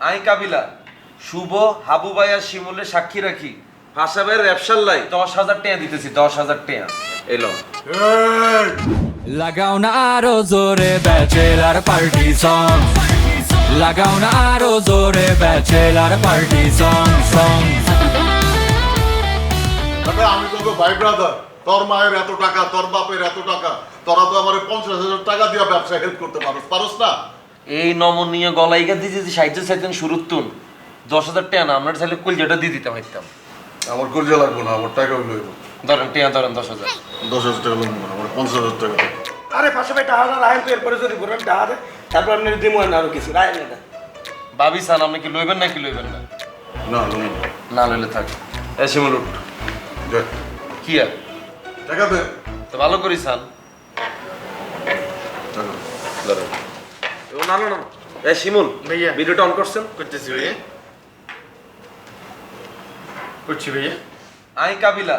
I কাবিলা শুভ হাবু ভাই আর শিমুলের সাক্ষী রাখি। ভাষা ভাইয়ের ব্যবসার লাই দশ হাজার টাকা দিতেছি দশ হাজার টাকা। এলো। লাগাও না আরও জোরে ব্যাচেলার পার্টি সং। লাগাও না আরও জোরে ব্যাচেলার পার্টি সং সং। আমি তোকে ভাই ব্রাদার তোর মায়ের এত টাকা তোর বাপের এত টাকা তোরা তো আমার পঞ্চাশ হাজার টাকা দিয়ে ব্যবসা হেল্প করতে পারোস পারোস না? এই নমনীয় গলাইকা দিয়ে যদি সাহায্য চাইতেন শুরুর তুন দশ হাজার টাকা না আমরা চাইলে কুলজাটা দিয়ে দিতে পারতাম আমার কলজা লাগবো না আমার টাকা লইব ধরেন টাকা ধরেন দশ হাজার। দশ হাজার টাকা লাগবো না আমার পঞ্চাশ হাজার টাকা আরে পাশে ভাই টাকা রাখেন তো এরপরে যদি বলেন টাকা দেয় তারপর আপনি দিমু না আরও কিছু রাখেন এটা ভাবি সান আপনি কি লইবেন না কি লইবেন না? না লইব না। না লইলে থাক। এ শিমুল কি আর? টাকা দে। তো ভালো করি সান টাকা। না না। না এ শিমুল ভাইয়া। ভিডিওটা অন করছেন? করতেছি ভাইয়া। করছি ভাইয়া। আই কাবিলা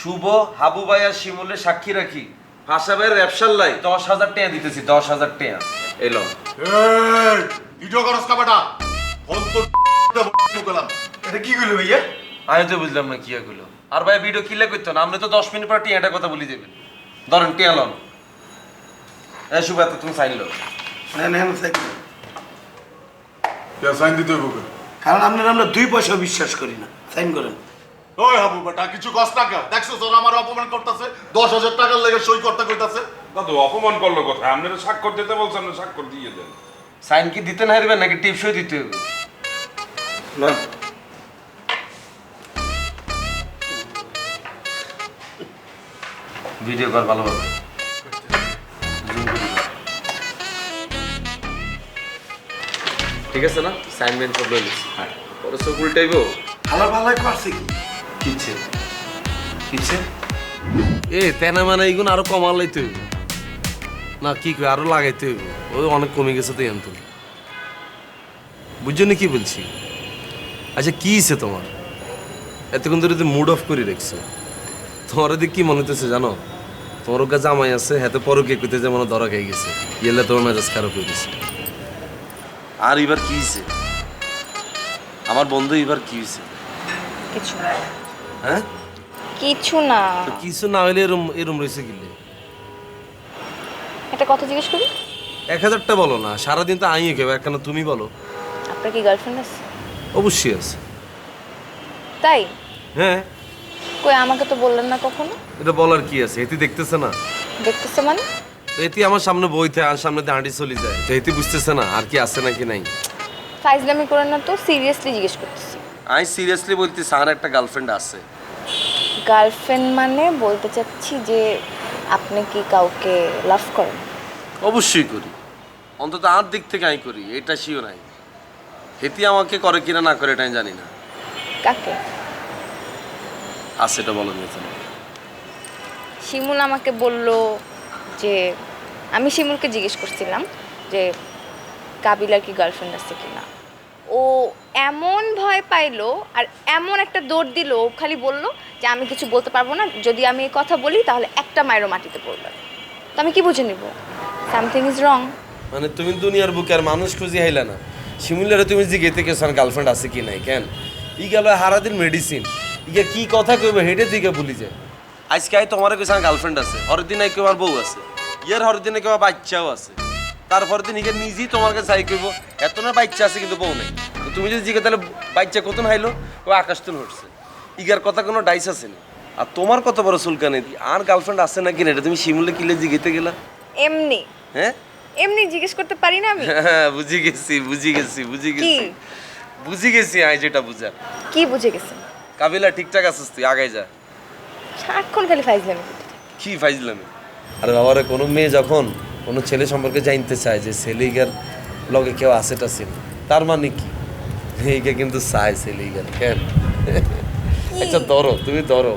শুভ হাবু ভাই আর শিমুলের সাক্ষী রাখি। ভাষা ভাইয়ের ব্যবসার লাই। দশ হাজার টাকা দিতেছি দশ হাজার টাকা। এলো ভিডিও করস কাবাটা ফোন তো গেলাম এটা কি করল ভাইয়া? আমি তো বুঝলাম না কি এগুলো আর ভাই ভিডিও কিলে করতো না? আপনি তো দশ মিনিট পর টিয়াটা কথা বলি দেবেন। ধরেন টিয়া লন। এ শুভ এত তুমি সাইন লো না না না, সাইড করুন। সাইন দিতে হইব কে? কারণ আপনার আমরা দুই পয়সা বিশ্বাস করি না। সাইন করেন। ওই হাবু বেটা কিছু কষ্ট টাকা দেখছ তোর আমার অপমান করতেছে দশ হাজার টাকার লেগে সই করতে কইতাছে। দাদু অপমান করল কোথায়? আপনারা স্বাক্ষর দিতে বলছেন না স্বাক্ষর দিয়ে দেন। সাইন কি দিতে না হারবেন নাকি টিপসই দিতে হবে? না। ভিডিও কর ভালোভাবে ঠিক আছে না? সাইন মেন সব লইলিস হ্যাঁ। পরে সব উল্টাইবো। ভালো ভালো করছে কি? কিচ্ছে। কিচ্ছে? এ তেনা মানে এইগুলো আরও কমার লাইতে হইব। না কি কই আরও লাগাইতে হইব। ওই অনেক কমে গেছে তো এন্ত বুঝছ না কি বলছি? আচ্ছা কি হইছে তোমার? এতক্ষণ ধরে মুড অফ করে রেখছো। তোমার এদিকে কি মনে হতেছে জানো? তোমার ওকে জামাই আছে হাতে পরও কে কইতে যে মনে ধরা খাই গেছে। ইয়েলে তোমার মেজাজ খারাপ হয়ে গেছে। আর এবার কি হইছে আমার বন্ধু এবার কি হইছে কিছু না। হ্যাঁ? কিছু না। তো কিছু না হইলে এরম এরম রয়েছে গিলে একটা কথা জিজ্ঞেস করি? এক হাজারটা বলো না সারাদিন তো আইয়ে কেউ একখানা তুমি বলো। আপনার কি গার্লফ্রেন্ড আছে? অবশ্যই আছে। তাই? হ্যাঁ। কই আমাকে তো বললেন না কখনো? এটা বলার কি আছে? এটি দেখতেছে না। দেখতেছে মানে? তো এটি আমার সামনে বইতে আর সামনে হাঁটি চলে যায়। তো এটি বুঝতেছে না আর কি আছে নাকি নাই। ফাইজলামি করেন না তো সিরিয়াসলি জিজ্ঞেস করতেছি। আমি সিরিয়াসলি বলতে সার একটা গার্লফ্রেন্ড আছে। গার্লফ্রেন্ড মানে বলতে চাচ্ছি যে আপনি কি কাউকে লাভ করেন? অবশ্যই করি। অন্তত আর দিক থেকে আমি করি এটা শিও নাই। হেতি আমাকে করে কিনা না করে এটা আমি জানি না। কাকে? আছে এটা বলো নিয়ে তোমাকে শিমুল আমাকে বলল যে আমি শিমুলকে জিজ্ঞেস করছিলাম যে কাবিলার কি গার্লফ্রেন্ড আছে কি না ও এমন ভয় পাইলো আর এমন একটা দৌড় দিল ও খালি বলল যে আমি কিছু বলতে পারব না যদি আমি এই কথা বলি তাহলে একটা মায়েরও মাটিতে পড়বে। তো আমি কি বুঝে নিব? সামথিং ইজ রং মানে তুমি দুনিয়ার বুকে আর মানুষ খুঁজি হাইলা না। শিমুলের তুমি যে গেতে গেছো গার্লফ্রেন্ড আছে কি নাই কেন? ই গেল হারাদিন মেডিসিন ইকে কি কথা কইবে হেঁটে দিকে ভুলি যায়। আজকে আই তোমার কইছে গার্লফ্রেন্ড আছে হরের দিন আই আমার বউ আছে। ইয়ার হরের দিনে কেউ বাচ্চাও আছে। তারপর দিন ইকে নিজেই তোমার কাছে চাই কইব এত না বাচ্চা আছে কিন্তু বউ নেই। তুমি যদি জিজ্ঞে তাহলে বাচ্চা কতন হাইলো? ও আকাশ তুন হচ্ছে ইগার কথা কোনো ডাইস আছে না? আর তোমার কত বড় সুলকানি আর গার্লফ্রেন্ড আছে নাকি না? এটা তুমি শিমুলে কিলে জিগেতে গেলা? এমনি। হ্যাঁ? এমনি জিজ্ঞেস করতে পারি না আমি? হ্যাঁ বুঝি গেছি বুঝি গেছি বুঝি গেছি। বুঝি গেছি আই যেটা বুঝা কি বুঝে গেছেন কাবিলা ঠিকঠাক আছিস তুই? আগাই যা। সারাক্ষণ খালি ফাইজলামি কি ফাইজলামি? আরে বাবারে কোনো মেয়ে যখন কোনো ছেলে সম্পর্কে জানতে চায় যে ছেলেইগার লগে কেউ আছে টাছে তার মানে কি? এইটা কিন্তু চায় ছেলেইগার কেন? আচ্ছা ধরো তুমি ধরো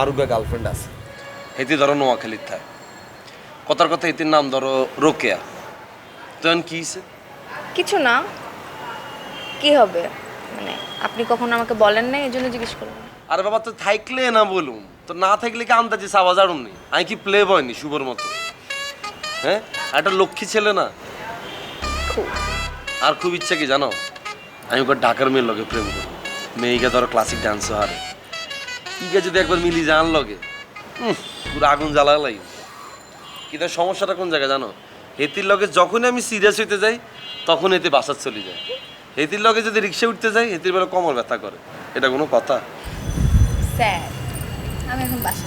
আর গার্লফ্রেন্ড আছে। হেতি ধরো নোয়াখালীর থাক কথার কথা এটির নাম ধরো রোকেয়া। তখন কি? কিছু না। কি হবে? মানে আপনি কখনো আমাকে বলেন নাই এই জন্য জিজ্ঞেস করলাম। আরে বাবা তো থাকলে না বলুন। তো না থাকলে কি আন্দাজে সাবা জাড়ুন নি আমি কি প্লে বয় নি শুভর মতো? হ্যাঁ? একটা লক্ষ্মী ছেলে না? আর খুব ইচ্ছা কি জানো? আমি ওকে ঢাকার মেয়ের লগে প্রেম করি মেয়েকে ধরো ক্লাসিক ডান্সও হারে। ইকে যদি একবার মিলি যান লগে পুরো আগুন জ্বালা লাগে কিন্তু সমস্যাটা কোন জায়গায় জানো? হেতির লগে যখনই আমি সিরিয়াস হইতে যাই, তখন এতে বাসার চলে যায়। হেতির লগে যদি রিক্সা উঠতে যাই, হেতির বেলা কমর ব্যথা করে। এটা কোনো কথা? স্যার আমি এখন বাসা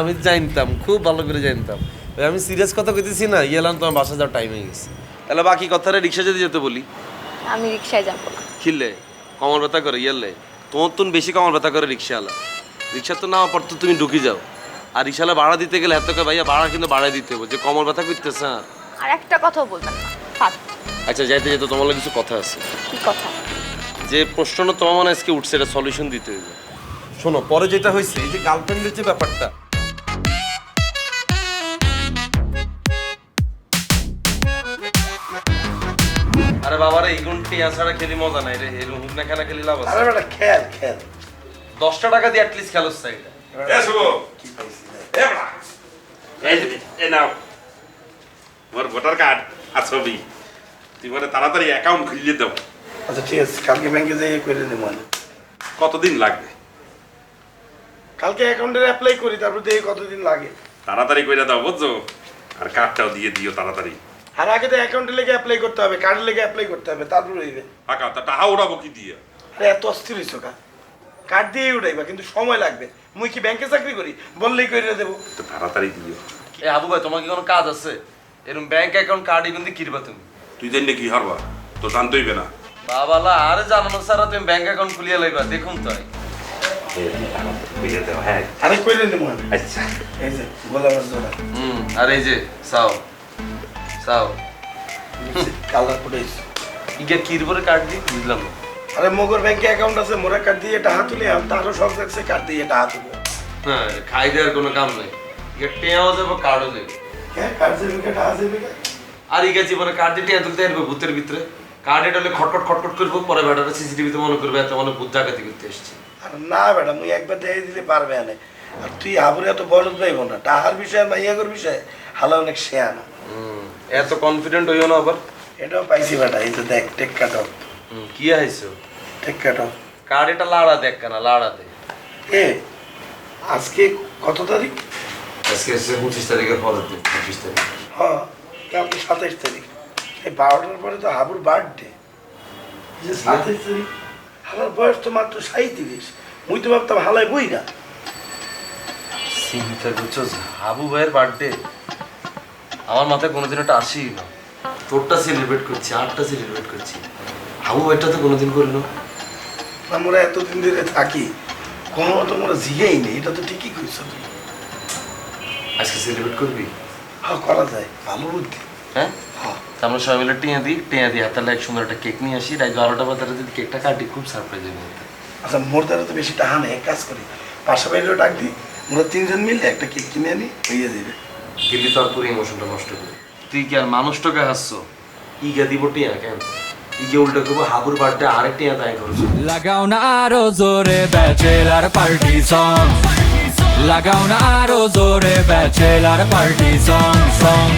আমি জানতাম খুব ভালো করে জানতাম। আমি সিরিয়াস কথা কইতেছি না ইয়েলাম তোমার বাসা যাওয়ার টাইম হয়ে গেছে। তাহলে বাকি কথাটা রিক্সা যদি যেতে বলি। আমি রিক্সায় যাব না। খিললে কমর ব্যথা করে ইয়েলে তোমার তো বেশি কমর ব্যথা করে রিক্সাওয়ালা রিক্সা তো না পর তো তুমি ঢুকে যাও। আর রিক্সাওয়ালা ভাড়া দিতে গেলে এত করে ভাইয়া ভাড়া কিন্তু বাড়াই দিতে হবে যে কমর ব্যথা করতেছে না আর একটা কথাও বলবেন না আচ্ছা যাইতে যেতে তোমার লাগে কিছু কথা আছে। কি কথা? যে প্রশ্নটা তোমার মনে আজকে উঠছে এটা সলিউশন দিতে হইবে। শোনো পরে যেটা হয়েছে এই যে গার্লফ্রেন্ডের যে ব্যাপারটা। আরে বাবারে এই গুণ টিয়া খেলি মজা নাই রে এরকম হুক না খেলা খেলি লাভ আছে। আরে বেটা খেল খেল। দশটা টাকা দিয়ে অ্যাটলিস্ট খেলোস সাইডে এ শুভ। এ বড়া এই যে এ নাও। মোর ভোটার কার্ড আর ছবি। তুই মানে তাড়াতাড়ি অ্যাকাউন্ট খুলিয়ে দাও। আচ্ছা ঠিক আছে কালকে ব্যাংকে যাই করে নেব কতদিন লাগবে? কালকে অ্যাকাউন্টের অ্যাপ্লাই করি তারপর দেখি কতদিন লাগে। তাড়াতাড়ি করে দাও বুঝছ? আর কার্ডটাও দিয়ে দিও তাড়াতাড়ি। আর আগে তো অ্যাকাউন্টের লেগে অ্যাপ্লাই করতে হবে কার্ডের লেগে অ্যাপ্লাই করতে হবে তারপর হইবে। ফাঁকা তা টাহা উড়াবো কি দিয়ে? আরে এত অস্থির হইছো কা। কার্ড দিয়েই উঠাইবা কিন্তু সময় লাগবে। মুই কি ব্যাংকে চাকরি করি? বললেই করে দেবো। তো তাড়াতাড়ি দিও। এ আবু ভাই তোমার কি কোনো কাজ আছে? এরকম ব্যাংক অ্যাকাউন্ট কার্ড কিন্তু কিনবা তুমি? তুই জানলে কি হারবা? তো জানতেইবে না। বাবালা আরে জানানো সারা তুমি ব্যাংক অ্যাকাউন্ট খুলিয়ে লাইবা দেখুন তাই বুঝে দাও হ্যাঁ আরে নেব আমি আচ্ছা এই যে গোলামের জোড়া হুম আর এই যে সাও সাও কালার ফুটাইছি ইগে কিরবরে কার্ড দিই বুঝলাম না আরে মোগর ব্যাংকে অ্যাকাউন্ট আছে মোরা কার্ড দিয়ে টাকা তুলি আমি তারও সব দেখছে কার্ড দিয়ে টাকা তুলবো হ্যাঁ খাই দেওয়ার কোনো কাম নাই। ইগে টেয়াও যাব কার্ডও দেবে হ্যাঁ কার্ড যাবে কে টাকা যাবে কে? আর ইগে জীবনে কার্ড দিয়ে টেয়া তুলতে আসবে ভূতের ভিতরে। কার্ড এটা হলে খটখট খটখট করব পরে বেটাটা সিসিটিভিতে মনে করবে এত মনে ভূত ডাকাতি করতে এসছে। আর না বেটা মুই একবার দেখে দিলে পারবে না আর তুই আবুরে এত বলদ পাইব না টাকার বিষয়ে মাইয়াগর বিষয়ে হালা অনেক শেয়া না হুম, এত কনফিডেন্ট হইও না আবার? এটাও পাইছি বেটা এই তো দেখ টেক। কাট হুম, কি আইছো? টেক। কাট কার্ড এটা লাড়া দেখ কেন লাড়া দে। এ আজকে কত তারিখ? আজকে পঁচিশ তারিখের পরের দিন পঁচিশ তারিখ। হ্যাঁ কালকে সাতাইশ তারিখ। এই বারোটার পরে তো হাবুর বার্থডে যে সাতাইশ তারিখ আমার বয়স তো মাত্র সাঁত্রিশ মুই তো ভাবতাম হালাই বই না। চিন্তা করছ হাবু ভাইয়ের বার্থডে আমার মাথায় কোনোদিন একটা আসেই না। তোরটা সেলিব্রেট করছি আটটা সেলিব্রেট করছি। হাবু ভাইটা তো কোনোদিন করল আমরা এতদিন ধরে থাকি কোনো মতো আমরা জিগেই নেই এটা তো ঠিকই তুই আজকে সেলিব্রেট করবি? হ্যাঁ করা যায় ভালো বুদ্ধি। হ্যাঁ? তা আমরা সবাই মিলে টিয়া দিই টিয়া দিই হাতে এক সুন্দর একটা কেক নিয়ে আসি। রাত বারোটা বাজারে যদি কেকটা কাটি খুব সারপ্রাইজ হবে আচ্ছা মোর দ্বারা তো বেশি টাকা নেই কাজ করি। পাশা বাইরেও ডাক দিই মোরা তিনজন মিলে একটা কেক কিনে আনি হইয়ে দেবে। দিল্লি তো আর পুরো ইমোশনটা নষ্ট করি। তুই কি আর মানুষটাকে হাসছো? ইগা দিব টিয়া কেন? ইগে উল্টো করব হাবুর বার্থডে আরেক টিয়া তাই করছ। লাগাও না আরও জোরে ব্যাচেলার পার্টি সং লাগাও না আরও জোরে ব্যাচেলার পার্টি সং সং